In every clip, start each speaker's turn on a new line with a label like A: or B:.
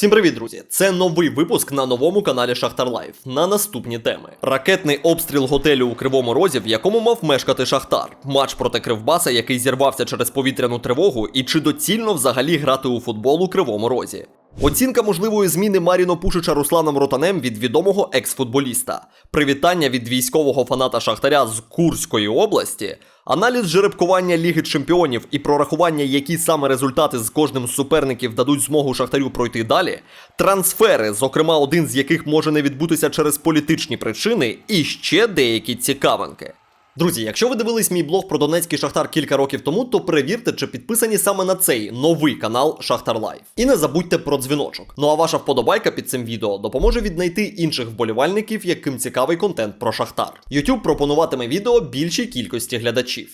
A: Всім привіт, друзі! Це новий випуск на новому каналі Шахтар Лайф. На наступні теми: ракетний обстріл готелю у Кривому Розі, в якому мав мешкати Шахтар, матч проти Кривбаса, який зірвався через повітряну тривогу, і чи доцільно взагалі грати у футбол у Кривому Розі. Оцінка можливої зміни Маріно Пушича Русланом Ротанем від відомого екс-футболіста, привітання від військового фаната Шахтаря з Курської області, аналіз жеребкування Ліги Чемпіонів і прорахування, які саме результати з кожним з суперників дадуть змогу Шахтарю пройти далі, трансфери, зокрема один з яких може не відбутися через політичні причини, і ще деякі цікавинки. Друзі, якщо ви дивились мій блог про Донецький Шахтар кілька років тому, то перевірте, чи підписані саме на цей новий канал Шахтар Лайф. І не забудьте про дзвіночок. Ну а ваша вподобайка під цим відео допоможе віднайти інших вболівальників, яким цікавий контент про Шахтар. YouTube пропонуватиме відео більшій кількості глядачів.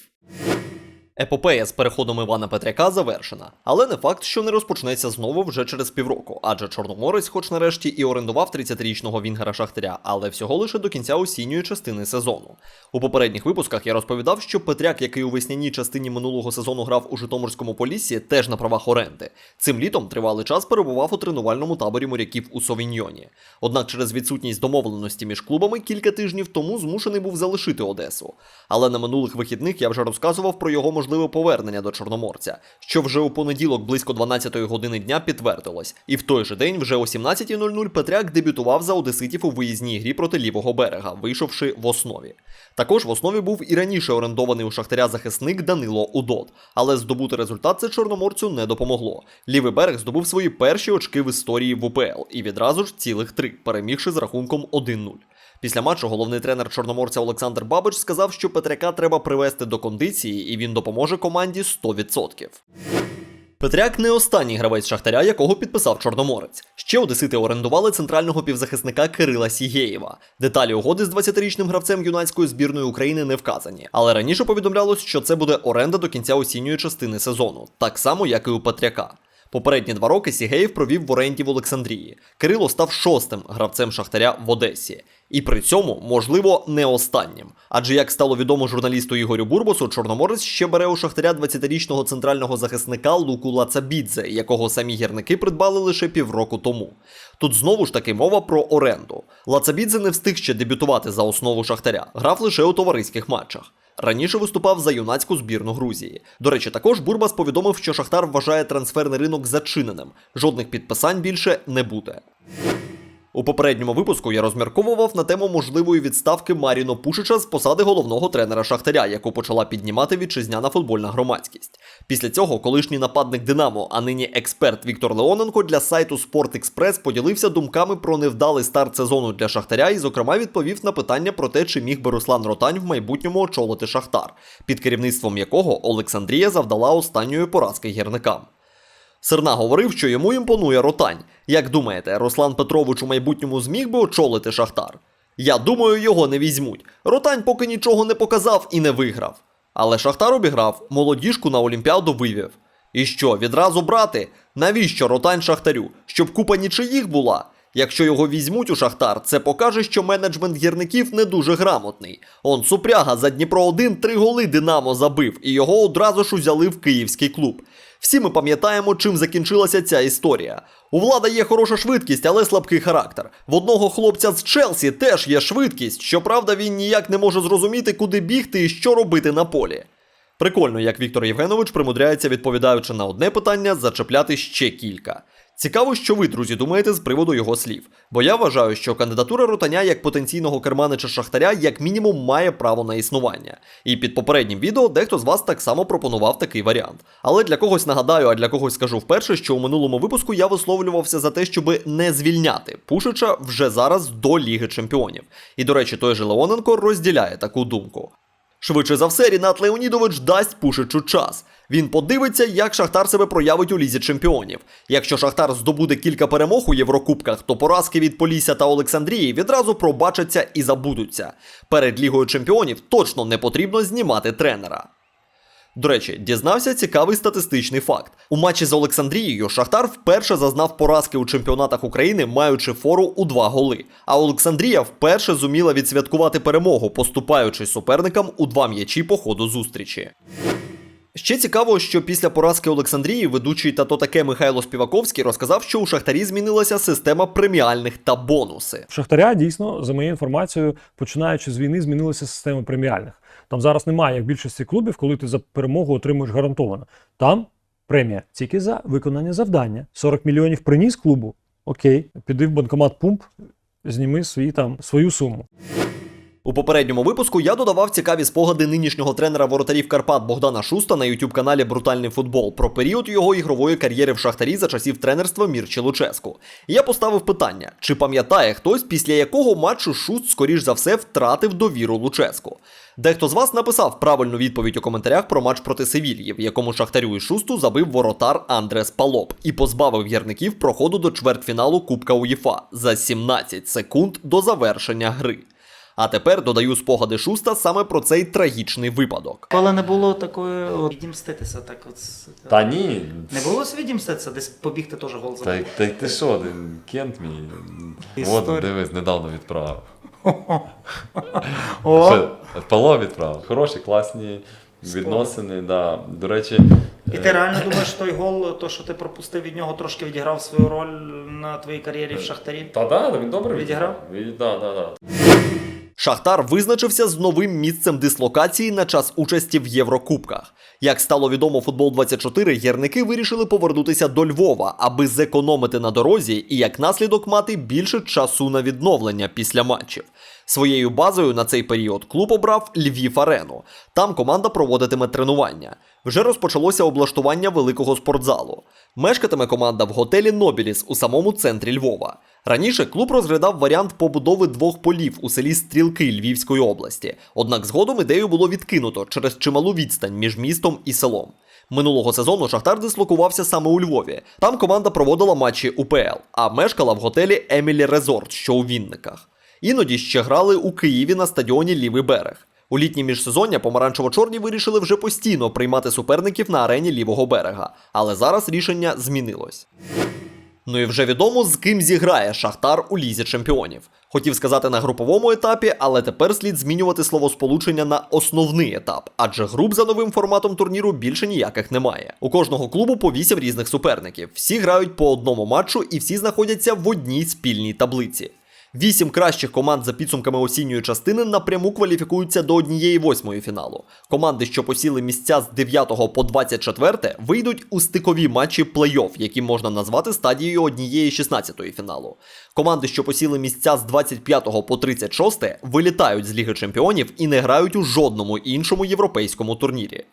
A: Епопея з переходом Івана Петряка завершена, але не факт, що не розпочнеться знову вже через півроку, адже Чорноморець, хоч нарешті, і орендував 30-річного Вінгера Шахтаря, але всього лише до кінця осінньої частини сезону. У попередніх випусках я розповідав, що Петряк, який у весняній частині минулого сезону грав у Житомирському поліссі, теж на правах оренди. Цим літом тривалий час перебував у тренувальному таборі моряків у Совіньйоні. Однак через відсутність домовленості між клубами кілька тижнів тому змушений був залишити Одесу. Але на минулих вихідних я вже розказував про його можливе повернення до Чорноморця, що вже у понеділок близько 12-ї години дня підтвердилось. І в той же день, вже о 17.00, Петряк дебютував за одеситів у виїзній грі проти лівого берега, вийшовши в основі. Також в основі був і раніше орендований у Шахтаря захисник Данило Удот, але здобути результат це Чорноморцю не допомогло. Лівий берег здобув свої перші очки в історії в УПЛ і відразу ж цілих три, перемігши з рахунком 1-0. Після матчу головний тренер чорноморця Олександр Бабич сказав, що Петряка треба привести до кондиції, і він допоможе команді 100%. Петряк не останній гравець Шахтаря, якого підписав Чорноморець. Ще одесити орендували центрального півзахисника Кирила Сігєєва. Деталі угоди з 20-річним гравцем юнацької збірної України не вказані. Але раніше повідомлялось, що це буде оренда до кінця осінньої частини сезону, так само як і у Петряка. Попередні два роки Сігеєв провів в оренді в Олександрії. Кирило став шостим гравцем Шахтаря в Одесі. І при цьому, можливо, не останнім. Адже як стало відомо журналісту Ігорю Бурбосу, Чорноморець ще бере у Шахтаря 20-річного центрального захисника Луку Лацабідзе, якого самі гірники придбали лише півроку тому. Тут знову ж таки мова про оренду. Лацабідзе не встиг ще дебютувати за основу Шахтаря, грав лише у товариських матчах. Раніше виступав за юнацьку збірну Грузії. До речі, також Бурбас повідомив, що Шахтар вважає трансферний ринок зачиненим. Жодних підписань більше не буде. У попередньому випуску я розмірковував на тему можливої відставки Маріно Пушича з посади головного тренера Шахтаря, яку почала піднімати вітчизняна футбольна громадськість. Після цього колишній нападник Динамо, а нині експерт Віктор Леоненко для сайту «Спорт-Експрес» поділився думками про невдалий старт сезону для Шахтаря і, зокрема, відповів на питання про те, чи міг би Руслан Ротань в майбутньому очолити Шахтар, під керівництвом якого Олександрія завдала останньої поразки гірникам. Серна говорив, що йому імпонує Ротань. Як думаєте, Руслан Петрович у майбутньому зміг би очолити Шахтар? Я думаю, його не візьмуть. Ротань поки нічого не показав і не виграв. Але Шахтар обіграв, молодіжку на Олімпіаду вивів. І що, відразу брати? Навіщо Ротань Шахтарю? Щоб купа нічиїх була? Якщо його візьмуть у Шахтар, це покаже, що менеджмент гірників не дуже грамотний. Он Супряга за Дніпро 1 три голи Динамо забив, і його одразу ж узяли в київський клуб. Всі ми пам'ятаємо, чим закінчилася ця історія. У влада є хороша швидкість, але слабкий характер. В одного хлопця з Челсі теж є швидкість, щоправда, він ніяк не може зрозуміти, куди бігти і що робити на полі. Прикольно, як Віктор Євгенович примудряється, відповідаючи на одне питання, зачепляти ще кілька. Цікаво, що ви, друзі, думаєте з приводу його слів. Бо я вважаю, що кандидатура Ротаня як потенційного керманича Шахтаря як мінімум має право на існування. І під попереднім відео дехто з вас так само пропонував такий варіант. Але для когось нагадаю, а для когось скажу вперше, що у минулому випуску я висловлювався за те, щоб не звільняти Пушича вже зараз до Ліги Чемпіонів. І до речі, той же Леоненко розділяє таку думку. Швидше за все, Рінат Леонідович дасть Пушичу час. Він подивиться, як Шахтар себе проявить у лізі чемпіонів. Якщо Шахтар здобуде кілька перемог у Єврокубках, то поразки від Полісся та Олександрії відразу пробачаться і забудуться. Перед Лігою чемпіонів точно не потрібно знімати тренера. До речі, дізнався цікавий статистичний факт. У матчі з Олександрією Шахтар вперше зазнав поразки у чемпіонатах України, маючи фору у два голи. А Олександрія вперше зуміла відсвяткувати перемогу, поступаючи суперникам у два м'ячі по ходу зустрічі. Ще цікаво, що після поразки Олександрії ведучий та то таке Михайло Співаковський розказав, що у Шахтарі змінилася система преміальних та бонуси.
B: В Шахтаря дійсно, за моєю інформацією, починаючи з війни, змінилася система преміальних. Там зараз немає як в більшості клубів, коли ти за перемогу отримуєш гарантовано. Там премія тільки за виконання завдання. 40 мільйонів приніс клубу. Окей, піди в банкомат пумп, зніми свої там свою суму.
A: У попередньому випуску я додавав цікаві спогади нинішнього тренера воротарів Карпат Богдана Шуста на youtube каналі Брутальний футбол про період його ігрової кар'єри в Шахтарі за часів тренерства Мірчі Луческу. Я поставив питання: чи пам'ятає хтось, після якого матчу Шуст, скоріш за все, втратив довіру Луческу? Дехто з вас написав правильну відповідь у коментарях про матч проти Севільї, в якому Шахтарю і Шусту забив воротар Андрес Палоп і позбавив гірників проходу до чвертьфіналу Кубка УЄФА за 17 секунд до завершення гри. А тепер додаю спогади Шуста саме про цей трагічний випадок.
C: Коли не було такої от, відімститися, так от.
D: Та ні.
C: Не було відімститися, десь побігти теж гол
D: Та,
C: забити.
D: та й ти що, ти, кент мій.
C: Історія.
D: От дивись, недавно відправив.
C: О,
D: Ще Пало відправив. Хороші, класні відносини. Да. До речі,
C: і ти реально думаєш, той гол, то, що ти пропустив від нього, трошки відіграв свою роль на твоїй кар'єрі в Шахтарі?
D: та да, він добре
C: Відіграв?
D: Від, да, да, да.
A: Шахтар визначився з новим місцем дислокації на час участі в Єврокубках. Як стало відомо футбол 24 гірники вирішили повернутися до Львова, аби зекономити на дорозі і як наслідок мати більше часу на відновлення після матчів. Своєю базою на цей період клуб обрав Львів Арену. Там команда проводитиме тренування. Вже розпочалося облаштування великого спортзалу. Мешкатиме команда в готелі Нобіліс у самому центрі Львова. Раніше клуб розглядав варіант побудови двох полів у селі Стрілки Львівської області. Однак згодом ідею було відкинуто через чималу відстань між містом і селом. Минулого сезону Шахтар дислокувався саме у Львові. Там команда проводила матчі УПЛ, а мешкала в готелі Емілі Резорт, що у Вінниках. Іноді ще грали у Києві на стадіоні Лівий берег. У літнє міжсезоння помаранчево-чорні вирішили вже постійно приймати суперників на арені лівого берега, але зараз рішення змінилось. Ну і вже відомо, з ким зіграє Шахтар у лізі чемпіонів. Хотів сказати на груповому етапі, але тепер слід змінювати словосполучення на основний етап, адже груп за новим форматом турніру більше ніяких немає. У кожного клубу по 8 різних суперників. Всі грають по одному матчу і всі знаходяться в одній спільній таблиці. Вісім кращих команд за підсумками осінньої частини напряму кваліфікуються до однієї восьмої фіналу. Команди, що посіли місця з 9 по 24, вийдуть у стикові матчі плей-офф, які можна назвати стадією однієї 16-ї фіналу. Команди, що посіли місця з 25 по 36, вилітають з Ліги Чемпіонів і не грають у жодному іншому європейському турнірі.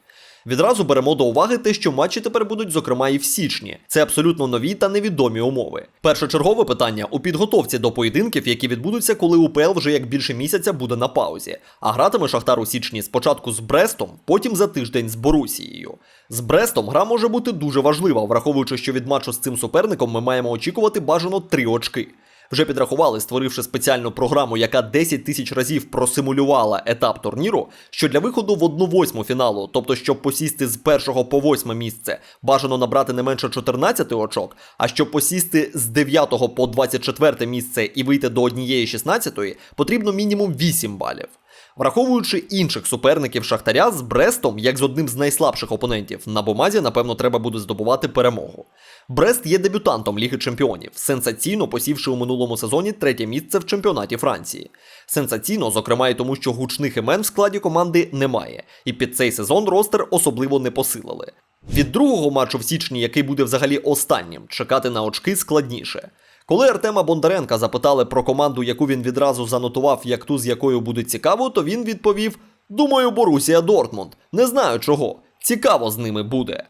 A: Відразу беремо до уваги те, що матчі тепер будуть, зокрема, і в січні. Це абсолютно нові та невідомі умови. Першочергове питання у підготовці до поєдинків, які відбудуться, коли УПЛ вже як більше місяця буде на паузі. А гратиме Шахтар у січні спочатку з Брестом, потім за тиждень з Борусією. З Брестом гра може бути дуже важлива, враховуючи, що від матчу з цим суперником ми маємо очікувати бажано три очки. Вже підрахували, створивши спеціальну програму, яка 10 тисяч разів просимулювала етап турніру, що для виходу в 1-8 фіналу, тобто щоб посісти з 1 по 8 місце, бажано набрати не менше 14 очок, а щоб посісти з 9 по 24 місце і вийти до однієї 16, потрібно мінімум 8 балів. Враховуючи інших суперників Шахтаря з Брестом, як з одним з найслабших опонентів, на бумазі, напевно, треба буде здобувати перемогу. Брест є дебютантом Ліги Чемпіонів, сенсаційно посівши у минулому сезоні третє місце в чемпіонаті Франції. Сенсаційно, зокрема, і тому, що гучних імен в складі команди немає, і під цей сезон ростер особливо не посилили. Від другого матчу в січні, який буде взагалі останнім, чекати на очки складніше. Коли Артема Бондаренка запитали про команду, яку він відразу занотував, як ту, з якою буде цікаво, то він відповів: Думаю, Борусія Дортмунд. Не знаю чого. Цікаво з ними буде.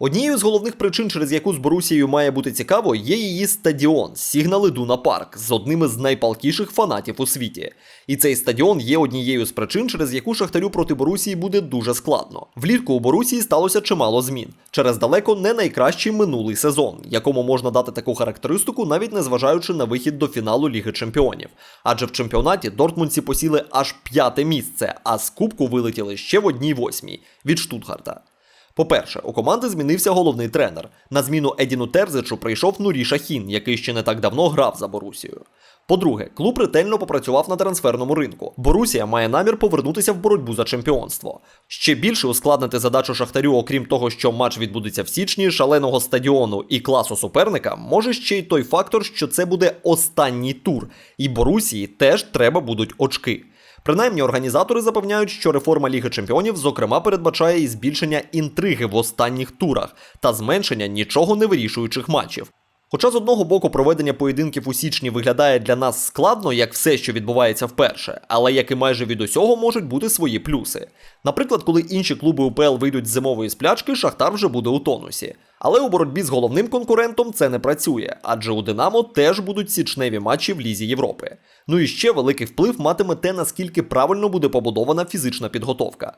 A: Однією з головних причин, через яку з Борусією має бути цікаво, є її стадіон Сігнал Ідуна Парк з одними з найпалкіших фанатів у світі. І цей стадіон є однією з причин, через яку Шахтарю проти Борусії буде дуже складно. Влітку у Борусії сталося чимало змін через далеко не найкращий минулий сезон, якому можна дати таку характеристику, навіть незважаючи на вихід до фіналу Ліги Чемпіонів. Адже в чемпіонаті Дортмундці посіли аж п'яте місце, а з кубку вилетіли ще в одній восьмій від Штутгарта. По-перше, у команди змінився головний тренер. На зміну Едіну Терзичу прийшов Нурі Шахін, який ще не так давно грав за Борусію. По-друге, клуб ретельно попрацював на трансферному ринку. Борусія має намір повернутися в боротьбу за чемпіонство. Ще більше ускладнити задачу Шахтарю, окрім того, що матч відбудеться в січні, шаленого стадіону і класу суперника, може ще й той фактор, що це буде останній тур, і Борусії теж треба будуть очки. Принаймні, організатори запевняють, що реформа Ліги Чемпіонів, зокрема, передбачає і збільшення інтриги в останніх турах та зменшення нічого не вирішуючих матчів. Хоча з одного боку проведення поєдинків у січні виглядає для нас складно, як все, що відбувається вперше, але як і майже від усього можуть бути свої плюси. Наприклад, коли інші клуби УПЛ вийдуть з зимової сплячки, Шахтар вже буде у тонусі. Але у боротьбі з головним конкурентом це не працює, адже у Динамо теж будуть січневі матчі в Лізі Європи. Ну і ще великий вплив матиме те, наскільки правильно буде побудована фізична підготовка.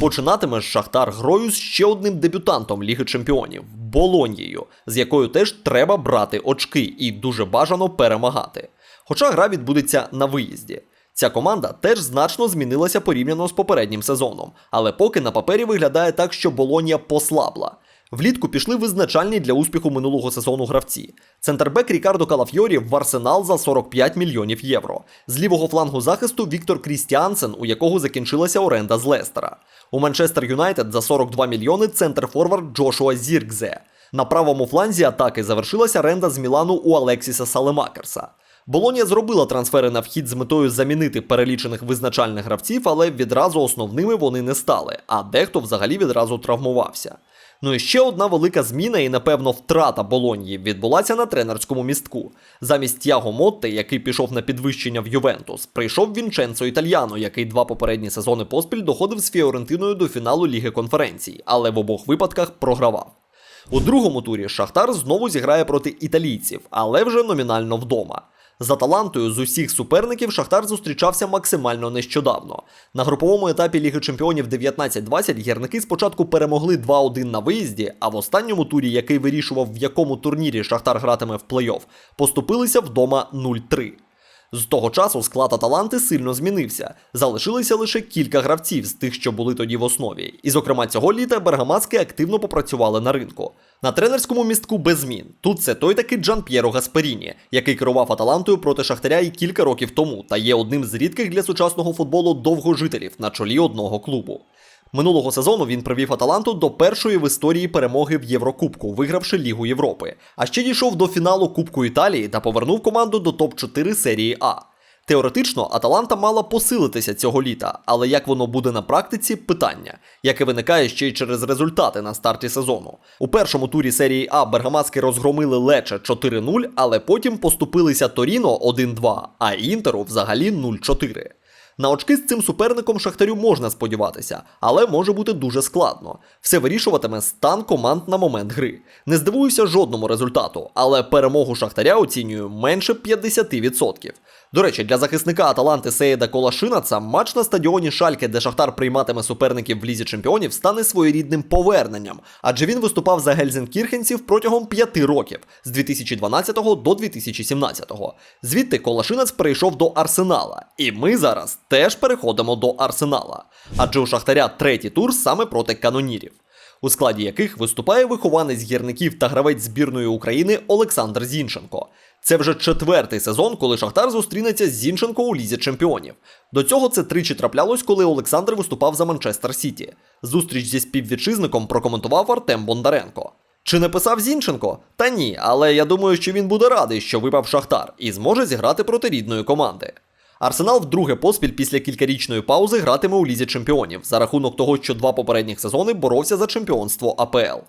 A: Починатиме Шахтар грою з ще одним дебютантом Ліги Чемпіонів Болоньєю, з якою теж треба брати очки і дуже бажано перемагати. Хоча гра відбудеться на виїзді. Ця команда теж значно змінилася порівняно з попереднім сезоном, але поки на папері виглядає так, що Болонія послабла. Влітку пішли визначальні для успіху минулого сезону гравці. Центрбек Рікардо Калафьорі в Арсенал за 45 мільйонів євро. З лівого флангу захисту Віктор Крістіансен, у якого закінчилася оренда з Лестера. У Манчестер Юнайтед за 42 мільйони центрфорвард Джошуа Зіркзе. На правому фланзі атаки завершилася оренда з Мілану у Алексіса Салемакерса. Болонія зробила трансфери на вхід з метою замінити перелічених визначальних гравців, але відразу основними вони не стали, а дехто взагалі відразу травмувався. Ну і ще одна велика зміна і, напевно, втрата Болоньї відбулася на тренерському містку. Замість Тяго Мотте, який пішов на підвищення в Ювентус, прийшов Вінченцо Італьяно, який два попередні сезони поспіль доходив з Фіорентиною до фіналу Ліги конференцій, але в обох випадках програвав. У другому турі Шахтар знову зіграє проти італійців, але вже номінально вдома. За талантою з усіх суперників Шахтар зустрічався максимально нещодавно. На груповому етапі Ліги Чемпіонів 19-20 гірники спочатку перемогли 2-1 на виїзді, а в останньому турі, який вирішував, в якому турнірі Шахтар гратиме в плей-офф, поступилися вдома 0-3. З того часу склад Аталанти сильно змінився. Залишилися лише кілька гравців з тих, що були тоді в основі. І, зокрема, цього літа Бергамаски активно попрацювали на ринку. На тренерському містку без змін. Тут це той такий Джан П'єро Гасперіні, який керував Аталантою проти Шахтаря і кілька років тому, та є одним з рідких для сучасного футболу довгожителів на чолі одного клубу. Минулого сезону він привів Аталанту до першої в історії перемоги в Єврокубку, вигравши Лігу Європи. А ще дійшов до фіналу Кубку Італії та повернув команду до топ-4 серії А. Теоретично Аталанта мала посилитися цього літа, але як воно буде на практиці питання, яке виникає ще й через результати на старті сезону. У першому турі серії А Бергамаски розгромили Лече 4-0, але потім поступилися Торіно 1-2, а Інтеру взагалі 0-4. На очки з цим суперником Шахтарю можна сподіватися, але може бути дуже складно. Все вирішуватиме стан команд на момент гри. Не здивуюся жодному результату, але перемогу Шахтаря оцінюю менше 50%. До речі, для захисника Аталанти Сеєда Колашинаца матч на стадіоні Шальке, де Шахтар прийматиме суперників в лізі чемпіонів, стане своєрідним поверненням, адже він виступав за гельзенкірхенців протягом п'яти років з 2012 до 2017. Звідти Колашинець перейшов до Арсенала, і ми зараз теж переходимо до Арсенала. Адже у Шахтаря третій тур саме проти канонірів. У складі яких виступає вихованець гірників та гравець збірної України Олександр Зінченко. Це вже четвертий сезон, коли Шахтар зустрінеться з Зінченко у лізі чемпіонів. До цього це тричі траплялось, коли Олександр виступав за Манчестер Сіті. Зустріч зі співвітчизником прокоментував Артем Бондаренко. Чи не писав Зінченко? Та ні, але я думаю, що він буде радий, що випав Шахтар, і зможе зіграти проти рідної команди. Арсенал вдруге поспіль після кількарічної паузи гратиме у лізі чемпіонів за рахунок того, що два попередніх сезони боровся за чемпіонство АПЛ.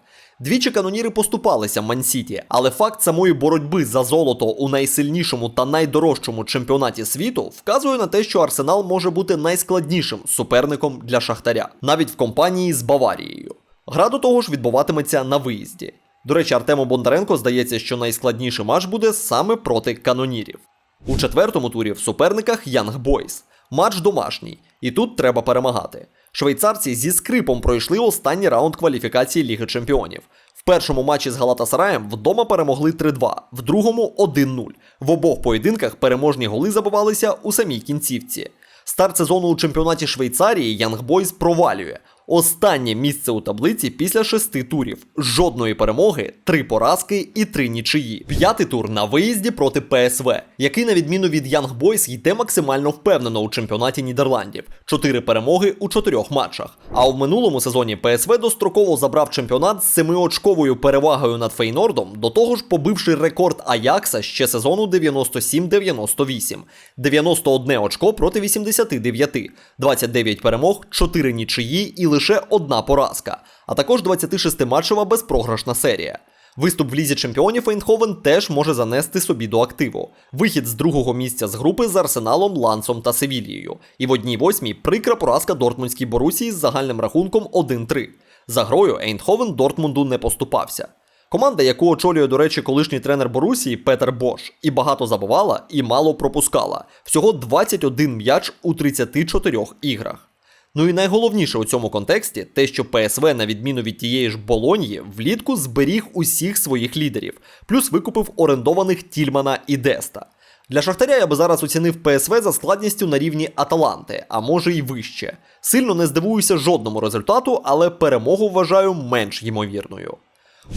A: Двічі каноніри поступалися Мансіті, але факт самої боротьби за золото у найсильнішому та найдорожчому чемпіонаті світу вказує на те, що Арсенал може бути найскладнішим суперником для Шахтаря, навіть в компанії з Баварією. Гра до того ж відбуватиметься на виїзді. До речі, Артему Бондаренко здається, що найскладніший матч буде саме проти канонірів. У четвертому турі в суперниках Янг Бойс. Матч домашній, і тут треба перемагати. Швейцарці зі скрипом пройшли останній раунд кваліфікації Ліги Чемпіонів. В першому матчі з Галатасараєм вдома перемогли 3-2, в другому 1-0. В обох поєдинках переможні голи забивалися у самій кінцівці. Старт сезону у чемпіонаті Швейцарії Янг Бойс провалює. Останнє місце у таблиці після шести турів. Жодної перемоги, три поразки і три нічиї. П'ятий тур на виїзді проти ПСВ, який, на відміну від Young Boys, йде максимально впевнено у чемпіонаті Нідерландів. Чотири перемоги у чотирьох матчах. А в минулому сезоні ПСВ достроково забрав чемпіонат з семиочковою перевагою над Фейнордом, до того ж побивши рекорд Аякса ще сезону 97-98. 91 очко проти 89, 29 перемог, 4 нічиї і лише одна поразка, а також 26-матчева безпрограшна серія. Виступ в лізі чемпіонів Ейнховен теж може занести собі до активу. Вихід з другого місця з групи з Арсеналом, Лансом та Севільєю. І в одній восьмій прикра поразка Дортмундській Борусії з загальним рахунком 1-3. За грою Ейнховен Дортмунду не поступався. Команда, яку очолює, до речі, колишній тренер Борусії Петер Бош, і багато забивала, і мало пропускала. Всього 21 м'яч у 34 іграх. Ну і найголовніше у цьому контексті те, що ПСВ, на відміну від тієї ж Болоньї, влітку зберіг усіх своїх лідерів, плюс викупив орендованих Тільмана і Деста. Для Шахтаря я би зараз оцінив ПСВ за складністю на рівні Аталанти, а може й вище. Сильно не здивуюся жодному результату, але перемогу вважаю менш ймовірною.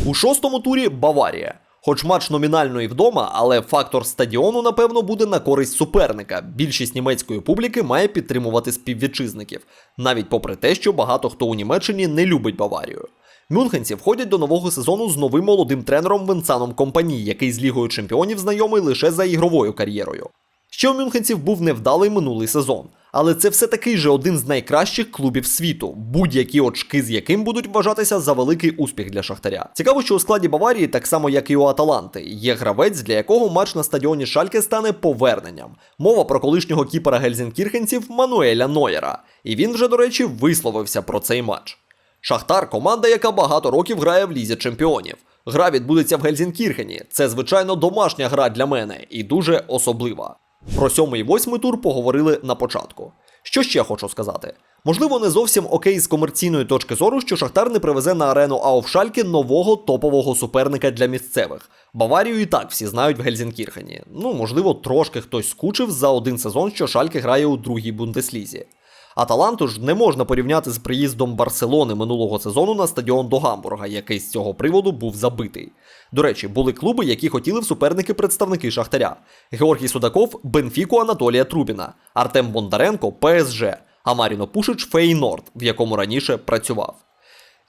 A: У шостому турі Баварія. Хоч матч номінально і вдома, але фактор стадіону, напевно, буде на користь суперника. Більшість німецької публіки має підтримувати співвітчизників, навіть попри те, що багато хто у Німеччині не любить Баварію. Мюнхенці входять до нового сезону з новим молодим тренером Венсаном Компані, який з Лігою Чемпіонів знайомий лише за ігровою кар'єрою. Ще у мюнхенців був невдалий минулий сезон, але це все таки же один з найкращих клубів світу, будь-які очки з яким будуть вважатися за великий успіх для Шахтаря. Цікаво, що у складі Баварії, так само як і у Аталанти, є гравець, для якого матч на стадіоні Шальке стане поверненням. Мова про колишнього кіпера гельзенкірхенців Мануеля Нойера. І він вже, до речі, висловився про цей матч. Шахтар команда, яка багато років грає в лізі чемпіонів. Гра відбудеться в Гельзенкірхені. Це звичайно домашня гра для мене і дуже особлива. Про сьомий і восьмий тур поговорили на початку. Що ще хочу сказати? Можливо, не зовсім окей з комерційної точки зору, що Шахтар не привезе на арену Ауфшальки нового топового суперника для місцевих. Баварію і так всі знають в Гельзенкірхені. Ну, можливо, трошки хтось скучив за один сезон, що Шальки грає у другій бундеслізі. Аталанту ж не можна порівняти з приїздом Барселони минулого сезону на стадіон до Гамбурга, який з цього приводу був забитий. До речі, були клуби, які хотіли в суперники представники Шахтаря: Георгій Судаков, Бенфіку Анатолія Трубіна, Артем Бондаренко, ПСЖ, а Маріно Пушич Фейнорд, в якому раніше працював.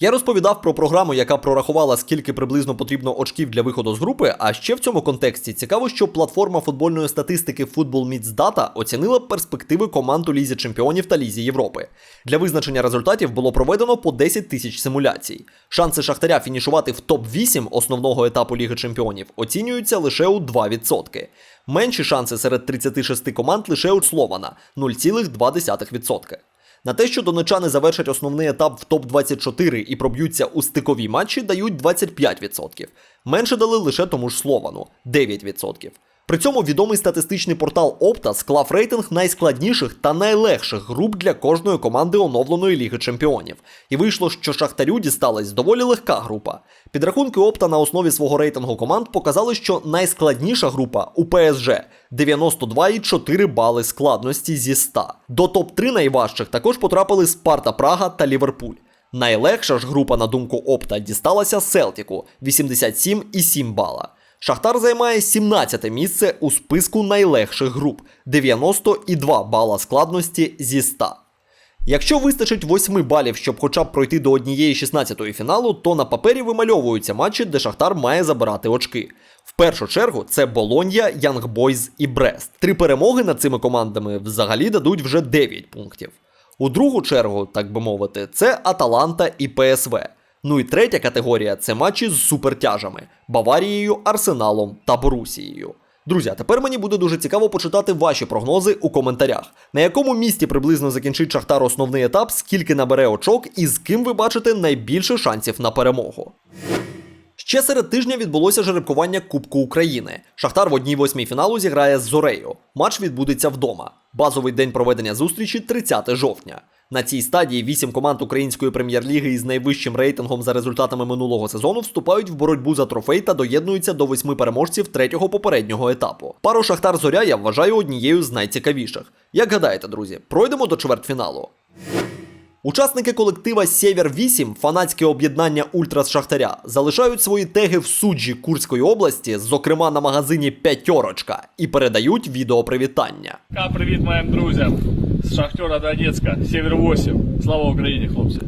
A: Я розповідав про програму, яка прорахувала, скільки приблизно потрібно очків для виходу з групи. А ще в цьому контексті цікаво, що платформа футбольної статистики Football Meets Data оцінила перспективи команд у Лізі Чемпіонів та Лізі Європи. Для визначення результатів було проведено по 10 тисяч симуляцій. Шанси Шахтаря фінішувати в топ-8 основного етапу Ліги Чемпіонів оцінюються лише у 2%. Менші шанси серед 36 команд лише у Слована 0,2%. На те, що донечани завершать основний етап в топ-24 і проб'ються у стикові матчі, дають 25%. Менше дали лише тому ж Словану 9%. При цьому відомий статистичний портал Opta склав рейтинг найскладніших та найлегших груп для кожної команди оновленої Ліги Чемпіонів. І вийшло, що Шахтарю дісталась доволі легка група. Підрахунки Opta на основі свого рейтингу команд показали, що найскладніша група у ПСЖ 92,4 бали складності зі 100. До топ-3 найважчих також потрапили Спарта Прага та Ліверпуль. Найлегша ж група, на думку Опта, дісталася Селтіку 87,7 бала. Шахтар займає 17 місце у списку найлегших груп 90,2 бала складності зі 100. Якщо вистачить 8 балів, щоб хоча б пройти до однієї 16-ї фіналу, то на папері вимальовуються матчі, де Шахтар має забирати очки. В першу чергу це Болонья, Янгбойз і Брест. Три перемоги над цими командами взагалі дадуть вже 9 пунктів. У другу чергу, так би мовити, це Аталанта і ПСВ. Ну і третя категорія це матчі з супертяжами Баварією, Арсеналом та Борусією. Друзі, а тепер мені буде дуже цікаво почитати ваші прогнози у коментарях. На якому місці приблизно закінчить Шахтар основний етап, скільки набере очок і з ким ви бачите найбільше шансів на перемогу. Ще серед тижня відбулося жеребкування Кубку України. Шахтар в одній восьмій фіналу зіграє з Зорею. Матч відбудеться вдома. Базовий день проведення зустрічі 30 жовтня. На цій стадії вісім команд української прем'єр-ліги із найвищим рейтингом за результатами минулого сезону вступають в боротьбу за трофей та доєднуються до восьми переможців третього попереднього етапу. Пару Шахтар Зоря я вважаю однією з найцікавіших. Як гадаєте, друзі, пройдемо до чвертьфіналу? Учасники колектива Сєвєр 8, фанатське об'єднання Ультрас Шахтаря, залишають свої теги в суджі Курської області, зокрема на магазині П'ятерочка, і передають відеопривітання.
E: Ка, привіт моїм друзям з Шахтера Донецька, Север 8. Слава Україні, хлопці.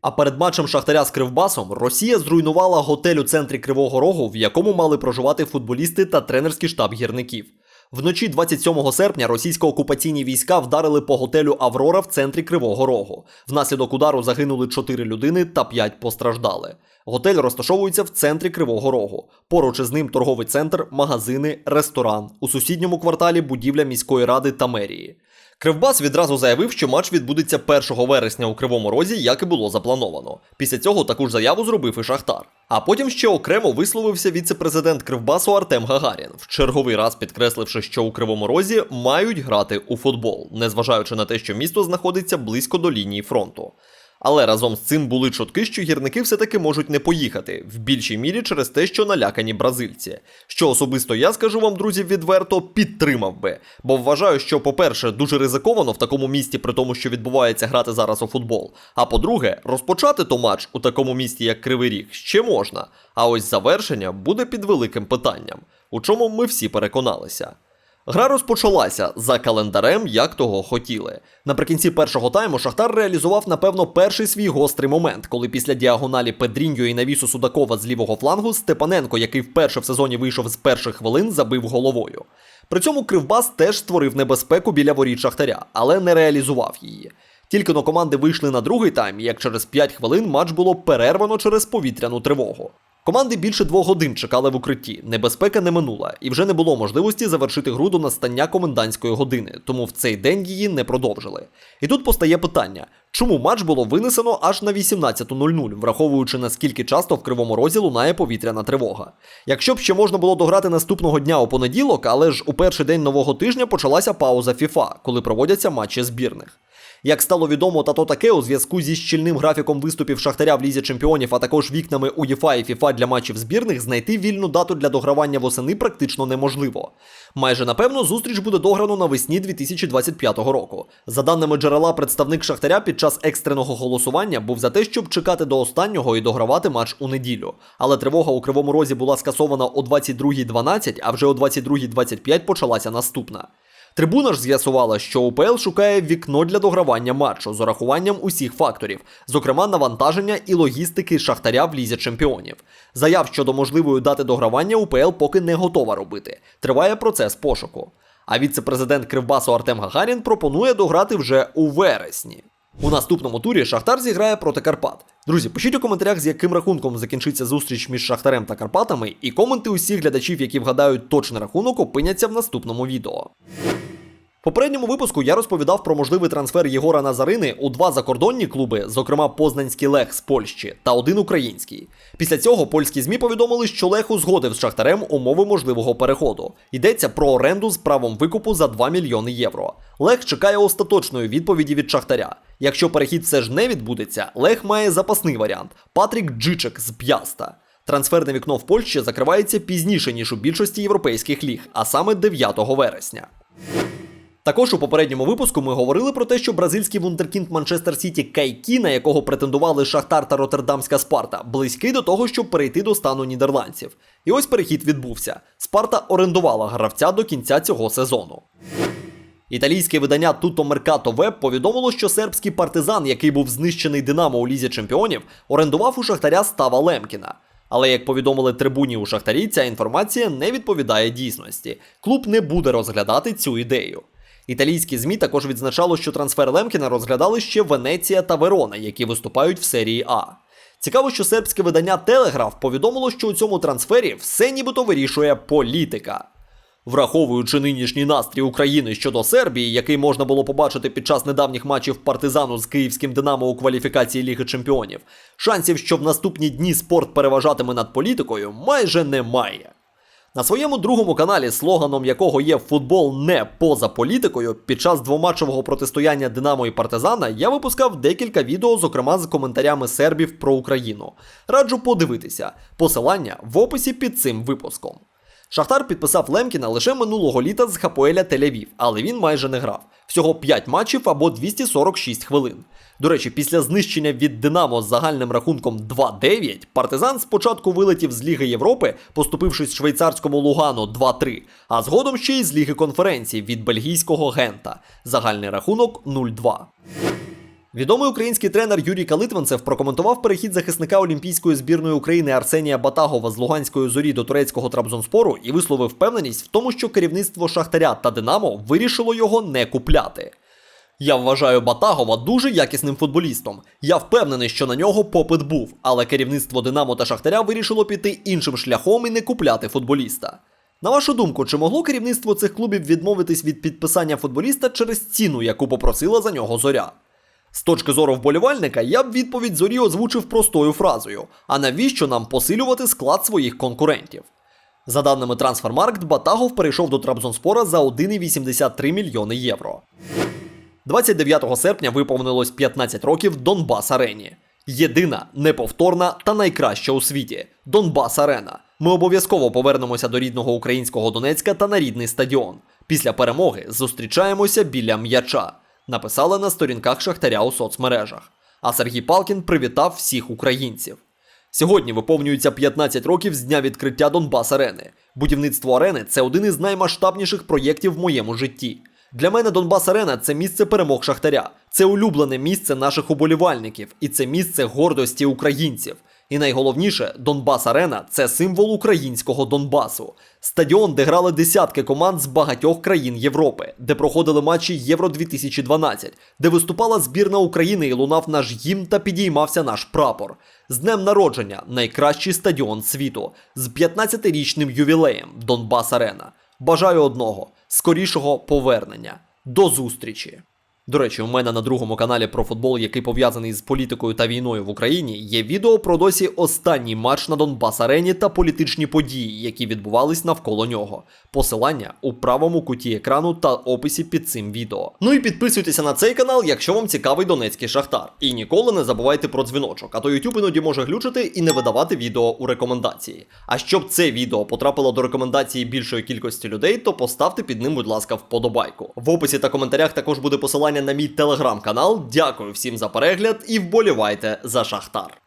A: А перед матчем Шахтаря з Кривбасом Росія зруйнувала готель у центрі Кривого Рогу, в якому мали проживати футболісти та тренерський штаб гірників. Вночі 27 серпня російсько-окупаційні війська вдарили по готелю Аврора в центрі Кривого Рогу. Внаслідок удару загинули 4 людини та 5 постраждали. Готель розташовується в центрі Кривого Рогу. Поруч із ним торговий центр, магазини, ресторан. У сусідньому кварталі будівля міської ради та мерії. Кривбас відразу заявив, що матч відбудеться 1 вересня у Кривому Розі, як і було заплановано. Після цього таку ж заяву зробив і Шахтар. А потім ще окремо висловився віце-президент Кривбасу Артем Гагарін, в черговий раз підкресливши, що у Кривому Розі мають грати у футбол, незважаючи на те, що місто знаходиться близько до лінії фронту. Але разом з цим були чутки, що гірники все-таки можуть не поїхати, в більшій мірі через те, що налякані бразильці. Що особисто я скажу вам, друзі, відверто підтримав би. Бо вважаю, що, по-перше, дуже ризиковано в такому місті, при тому, що відбувається грати зараз у футбол. А по-друге, розпочати то матч у такому місті, як Кривий Ріг, ще можна. А ось завершення буде під великим питанням, у чому ми всі переконалися. Гра розпочалася за календарем, як того хотіли. Наприкінці першого тайму Шахтар реалізував, напевно, перший свій гострий момент, коли після діагоналі Педріньо і навісу Судакова з лівого флангу Степаненко, який вперше в сезоні вийшов з перших хвилин, забив головою. При цьому Кривбас теж створив небезпеку біля воріт Шахтаря, але не реалізував її. Тільки но команди вийшли на другий тайм, як через 5 хвилин матч було перервано через повітряну тривогу. Команди більше двох годин чекали в укритті. Небезпека не минула, і вже не було можливості завершити гру до настання комендантської години, тому в цей день її не продовжили. І тут постає питання: чому матч було винесено аж на 18.00, враховуючи наскільки часто в кривому розі лунає повітряна тривога. Якщо б ще можна було дограти наступного дня у понеділок, але ж у перший день нового тижня почалася пауза FIFA, коли проводяться матчі збірних. Як стало відомо, та то таке у зв'язку зі щільним графіком виступів Шахтаря в лізі чемпіонів, а також вікнами УЄФА і ФІФА для матчів збірних, знайти вільну дату для догравання восени практично неможливо. Майже напевно зустріч буде дограно навесні 2025 року. За даними джерела, представник Шахтаря під час екстреного голосування був за те, щоб чекати до останнього і догравати матч у неділю. Але тривога у Кривому Розі була скасована о 22.12, а вже о 22.25 почалася наступна. Трибуна ж з'ясувала, що УПЛ шукає вікно для догравання матчу з урахуванням усіх факторів, зокрема навантаження і логістики шахтаря в лізі чемпіонів. Заяв щодо можливої дати догравання УПЛ поки не готова робити. Триває процес пошуку. А віце-президент Кривбасу Артем Гагарін пропонує дограти вже у вересні. У наступному турі Шахтар зіграє проти Карпат. Друзі, пишіть у коментарях, з яким рахунком закінчиться зустріч між Шахтарем та Карпатами, і коменти усіх глядачів, які вгадають точний рахунок, опиняться в наступному відео. Попередньому випуску я розповідав про можливий трансфер Єгора Назарини у два закордонні клуби, зокрема Познанський Лех з Польщі та один український. Після цього польські змі повідомили, що Лех узгодив з Шахтарем умови можливого переходу. Йдеться про оренду з правом викупу за 2 мільйони євро. Лех чекає остаточної відповіді від Шахтаря. Якщо перехід все ж не відбудеться, Лех має запасний варіант Патрік Джичек з П'яста. Трансферне вікно в Польщі закривається пізніше ніж у більшості європейських ліг, а саме 9 вересня. Також у попередньому випуску ми говорили про те, що бразильський вундеркінд Манчестер Сіті Кайкі, на якого претендували Шахтар та Роттердамська Спарта, близький до того, щоб перейти до стану нідерландців. І ось перехід відбувся. Спарта орендувала гравця до кінця цього сезону. Італійське видання Tutto Mercato Web повідомило, що сербський партизан, який був знищений Динамо у лізі чемпіонів, орендував у Шахтаря Става Лемкіна. Але як повідомили трибуні у Шахтарі, ця інформація не відповідає дійсності. Клуб не буде розглядати цю ідею. Італійські ЗМІ також відзначало, що трансфер Лемкіна розглядали ще Венеція та Верона, які виступають в серії А. Цікаво, що сербське видання Телеграф повідомило, що у цьому трансфері все нібито вирішує політика. Враховуючи нинішній настрій України щодо Сербії, який можна було побачити під час недавніх матчів партизану з київським Динамо у кваліфікації Ліги Чемпіонів, шансів, що в наступні дні спорт переважатиме над політикою, майже немає. На своєму другому каналі, слоганом якого є футбол не поза політикою, під час двоматчевого протистояння Динамо і Партизана я випускав декілька відео, зокрема з коментарями сербів про Україну. Раджу подивитися. Посилання в описі під цим випуском. Шахтар підписав Лемкіна лише минулого літа з Хапоеля Тель-Авів, але він майже не грав. Всього 5 матчів або 246 хвилин. До речі, після знищення від Динамо з загальним рахунком 2-9, партизан спочатку вилетів з Ліги Європи, поступившись швейцарському Лугану 2-3, а згодом ще й з Ліги конференції від бельгійського Гента. Загальний рахунок 0-2. Відомий український тренер Юрій Калитвинцев прокоментував перехід захисника Олімпійської збірної України Арсенія Батагова з Луганської зорі до турецького Трабзонспору і висловив впевненість в тому, що керівництво Шахтаря та Динамо вирішило його не купляти. Я вважаю Батагова дуже якісним футболістом. Я впевнений, що на нього попит був, але керівництво Динамо та Шахтаря вирішило піти іншим шляхом і не купляти футболіста. На вашу думку, чи могло керівництво цих клубів відмовитись від підписання футболіста через ціну, яку попросила за нього зоря? З точки зору вболівальника, я б відповідь зорі озвучив простою фразою: а навіщо нам посилювати склад своїх конкурентів? За даними Трансфермаркт, Батагов перейшов до Трабзонспора за 1,83 мільйони євро. 29 серпня виповнилось 15 років Донбас Арені. Єдина, неповторна та найкраща у світі Донбас Арена. Ми обов'язково повернемося до рідного українського Донецька та на рідний стадіон. Після перемоги зустрічаємося біля м'яча. Написали на сторінках Шахтаря у соцмережах. А Сергій Палкін привітав всіх українців. Сьогодні виповнюється 15 років з дня відкриття Донбас Арени. Будівництво арени це один із наймасштабніших проєктів в моєму житті. Для мене Донбас Арена це місце перемог Шахтаря, це улюблене місце наших уболівальників, і це місце гордості українців. І найголовніше, Донбас Арена це символ українського Донбасу. Стадіон, де грали десятки команд з багатьох країн Європи, де проходили матчі Євро 2012, де виступала збірна України і лунав наш гімн та підіймався наш прапор. З днем народження найкращий стадіон світу з 15-річним ювілеєм Донбас Арена. Бажаю одного скорішого повернення. До зустрічі! До речі, у мене на другому каналі про футбол, який пов'язаний з політикою та війною в Україні, є відео про досі останній матч на Донбас Арені та політичні події, які відбувались навколо нього. Посилання у правому куті екрану та описі під цим відео. Ну і підписуйтеся на цей канал, якщо вам цікавий донецький шахтар. І ніколи не забувайте про дзвіночок, а то YouTube іноді може глючити і не видавати відео у рекомендації. А щоб це відео потрапило до рекомендації більшої кількості людей, то поставте під ним, будь ласка, вподобайку. В описі та коментарях також буде посилання на мій телеграм-канал. Дякую всім за перегляд і вболівайте за Шахтар.